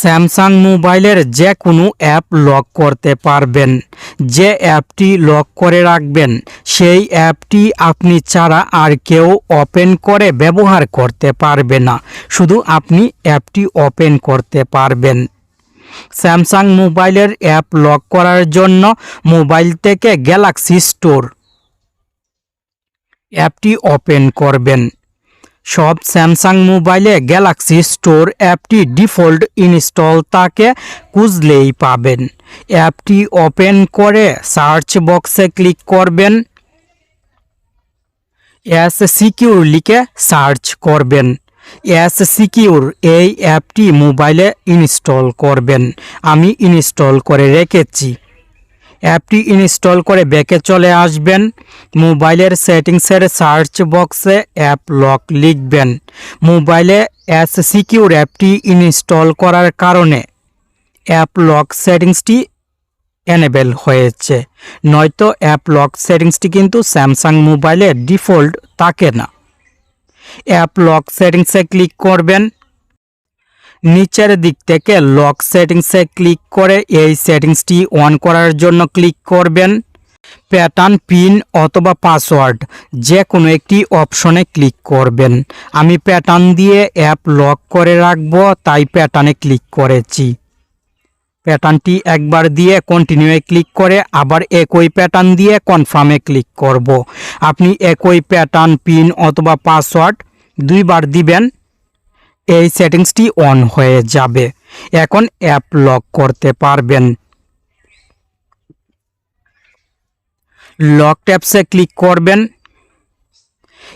Samsung মোবাইলের যে কোনো অ্যাপ লক করতে পারবেন। যে অ্যাপটি লক করে রাখবেন, সেই অ্যাপটি আপনি ছাড়া আর কেউ ওপেন করে ব্যবহার করতে পারবে না। শুধু আপনি অ্যাপটি ওপেন করতে পারবেন। স্যামসাং মোবাইলের অ্যাপ লক করার জন্য মোবাইল থেকে গ্যালাক্সি স্টোর অ্যাপটি ওপেন করবেন। সব স্যামসাং মোবাইলে গ্যালাক্সি স্টোর অ্যাপটি ডিফল্ট ইনস্টল তাকে খুঁজলেই পাবেন। অ্যাপটি ওপেন করে সার্চ বক্সে ক্লিক করবেন। এস সিকিউর লিখে সার্চ করবেন। এস সিকিউর এই অ্যাপটি মোবাইলে ইনস্টল করবেন। আমি ইনস্টল করে রেখেছি। অ্যাপটি ইনস্টল করে ব্যাকে চলে আসবেন। মোবাইলের সেটিংসের সার্চ বক্সে অ্যাপ লক লিখবেন। মোবাইলে এস সিকিউর অ্যাপটি ইনস্টল করার কারণে অ্যাপ লক সেটিংসটি এনেবেল হয়েছে। নয়তো অ্যাপ লক সেটিংসটি কিন্তু স্যামসাং মোবাইলে ডিফল্ট থাকে না। অ্যাপ লক সেটিংসে ক্লিক করবেন। নিচের দিক থেকে লক সেটিংসে ক্লিক করে এই সেটিংসটি অন করার জন্য ক্লিক করবেন। প্যাটার্ন পিন অথবা পাসওয়ার্ড যে কোনো একটি অপশনে ক্লিক করবেন। আমি প্যাটার্ন দিয়ে অ্যাপ লক করে রাখব, তাই প্যাটার্নে ক্লিক করেছি। প্যাটার্নটি একবার দিয়ে কন্টিনিউয়ে ক্লিক করে আবার একই প্যাটার্ন দিয়ে কনফার্মে ক্লিক করব। আপনি একই প্যাটার্ন পিন অথবা পাসওয়ার্ড দুইবার দিবেন এই সেটিংসটি অন হয়ে যাবে। এখন অ্যাপ লক করতে পারবেন। লক ট্যাপসে ক্লিক করবেন।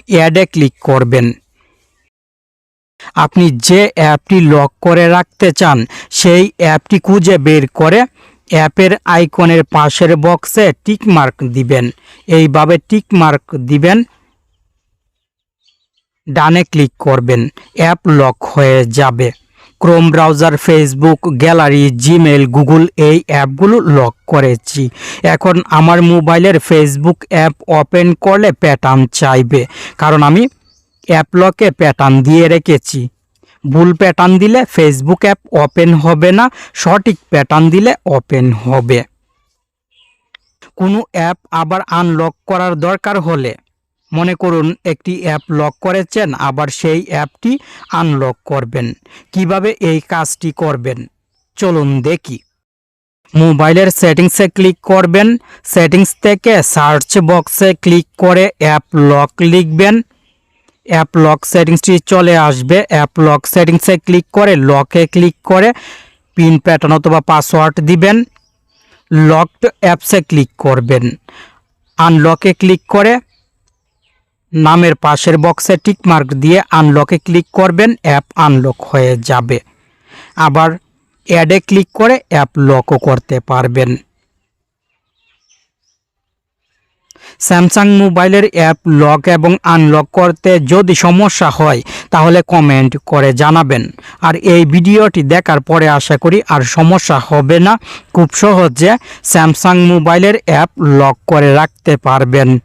অ্যাডে ক্লিক করবেন। আপনি যে অ্যাপটি লক করে রাখতে চান, সেই অ্যাপটি খুঁজে বের করে অ্যাপের আইকনের পাশের বক্সে টিক মার্ক দিবেন। এইভাবে টিক মার্ক দিবেন। ডানে ক্লিক করবেন, অ্যাপ লক হয়ে যাবে। Chrome browser, Facebook gallery Gmail Google এই অ্যাপগুলো লক করেছি। এখন আমার মোবাইলের ফেসবুক অ্যাপ ওপেন করলে প্যাটার্ন চাইবে, কারণ আমি অ্যাপ লকে প্যাটার্ন দিয়ে রেখেছি। ভুল প্যাটার্ন দিলে ফেসবুক অ্যাপ ওপেন হবে না, সঠিক প্যাটার্ন দিলে ওপেন হবে। কোনো অ্যাপ আবার আনলক করার দরকার হলে মনে করুন, একটি অ্যাপ লক করেছেন, আবার সেই অ্যাপটি আনলক করবেন। কীভাবে এই কাজটি করবেন? চলুন দেখি। মোবাইলের সেটিংসে ক্লিক করবেন। সেটিংস থেকে সার্চ বক্সে ক্লিক করে অ্যাপ লক লিখবেন। অ্যাপ লক সেটিংসটি চলে আসবে। অ্যাপ লক সেটিংসে ক্লিক করে লকে ক্লিক করে পিন প্যাটার্ন অথবা পাসওয়ার্ড দিবেন। লকড অ্যাপসে ক্লিক করবেন। আনলকে ক্লিক করে নামের পাশের বক্সে টিকমার্ক দিয়ে আনলকে ক্লিক করবেন, অ্যাপ আনলক হয়ে যাবে। আবার অ্যাডে ক্লিক করে অ্যাপ লকও করতে পারবেন। স্যামসাং মোবাইলের অ্যাপ লক এবং আনলক করতে যদি সমস্যা হয়, তাহলে কমেন্ট করে জানাবেন। আর এই ভিডিওটি দেখার পরে আশা করি আর সমস্যা হবে না। খুব সহজে স্যামসাং মোবাইলের অ্যাপ লক করে রাখতে পারবেন।